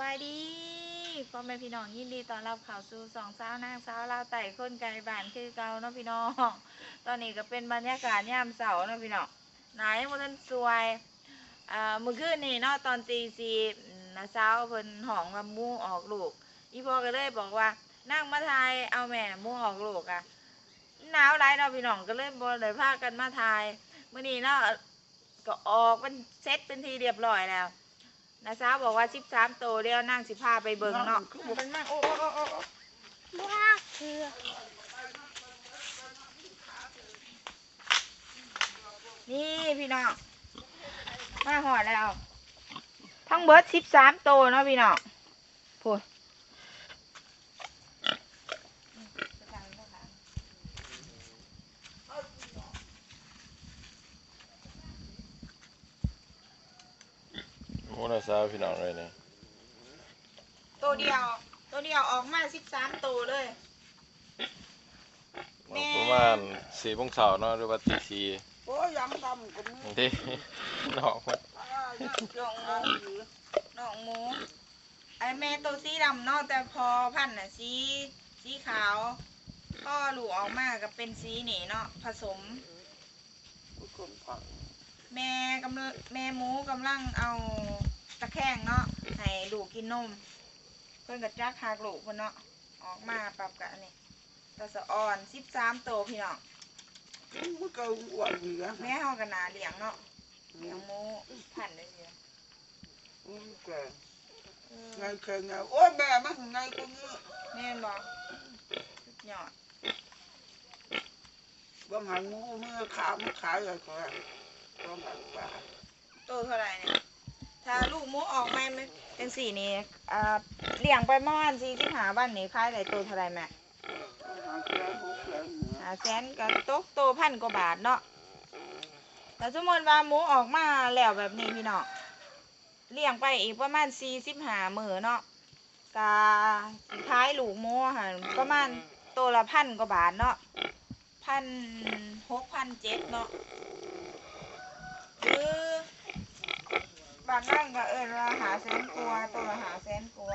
บายดีพ่อแม่พี่น้องยินดีตอนรับข้าวสู่สองสาวนางสาวลาวไต่คนไกลบ้านคือเก่าเนาะพี่น้อง ตอนนี้ก็เป็นบรรยากาศยามเสาร์เนาะพี่น้องไหนมันทันสวยอ่าเมื่อคืนนี่เนาะตอนตีสี่นะสาวเพิ่นห้องว่ามูออกลูก อีพ่อก็เลยบอกว่านั่งมาทายเอาแม่มูออกลูกอะหนาวไรเนาะพี่น้องก็เลยบ่ได้พากันมาทายมื้อนี้เนาะก็ออกเป็นเซตเป็นทีเรียบร้อยแล้ว นะสาวบอกว่าสิบสามโตวเดียวนั่งสิพาไปเบิ่งเนาะมันมากโอ้โอ้โอ้โอ้โอ้บ้าคือนี่พี่น้องมาหอดแล้ว ทั้งเบิร์ดสิบสามโตวเนาะพี่น้องพูด โอ้น่าสาวพี่น้องเลยนี่ตัวเดียว ตัวเดียวออกมาสิบสามโตวเลย แม่ ประมาณสี่โมงเช้าเนาะหรือว่าตีสี่โอ้ยยังดำกันนี่ที่น้องมันลองหมูน้องหมูไอแม่ตัวสีดำเนาะแต่พอพันธุ์น่ะสีสีขาวพ่อหลูกออกมาก็เป็นสีนี่เนาะผสมคนผัก แม่กำลังแม่หมูกำลังเอาตะแคงเนาะให้ลูกกินนม เพิ่นก็จักหากลูกเพิ่นเนาะออกมาปรับกะอันนี้ตะสะอ่อนสิบสามโตวพี่น้องมันก็อ้วนเหลือแม่เฮาก็นาเลี้ยงเนาะเลี้ยงหมูพันธุ์ได้เยอะอืมแก่เออไงแค่ไงโอ้ยแม่มันไงกูนี่แม่นบ่สุดยอดบางหันงูมือขามันขายอะไรก็ บางหันปลาโตเท่าไหร่เนี่ย ถ้าลูกมูออกมามันเป็นสีนี้อ่าเลี้ยงไปประมาณสี่สิบห้าวันนี่ายได้โตเท่าไหร่แม่บางหันแก่หูแก่เหนือหาแสนก็ตกโตพันกว่าบาทเนาะแต่สมมติว่าหมูออกมาแล้วแบบนี้พี่เนาะเลี้ยงไปอีกประมาณสี่สิบห้ามือเนาะกาสิขายลูกหมูค่ะประมาณโตวละพันกว่าบาทเนาะพันหกพันเจ็ดเนาะหรื อนนั่งก็เออละหาแสนกลัวตัวละหาแสนกลัว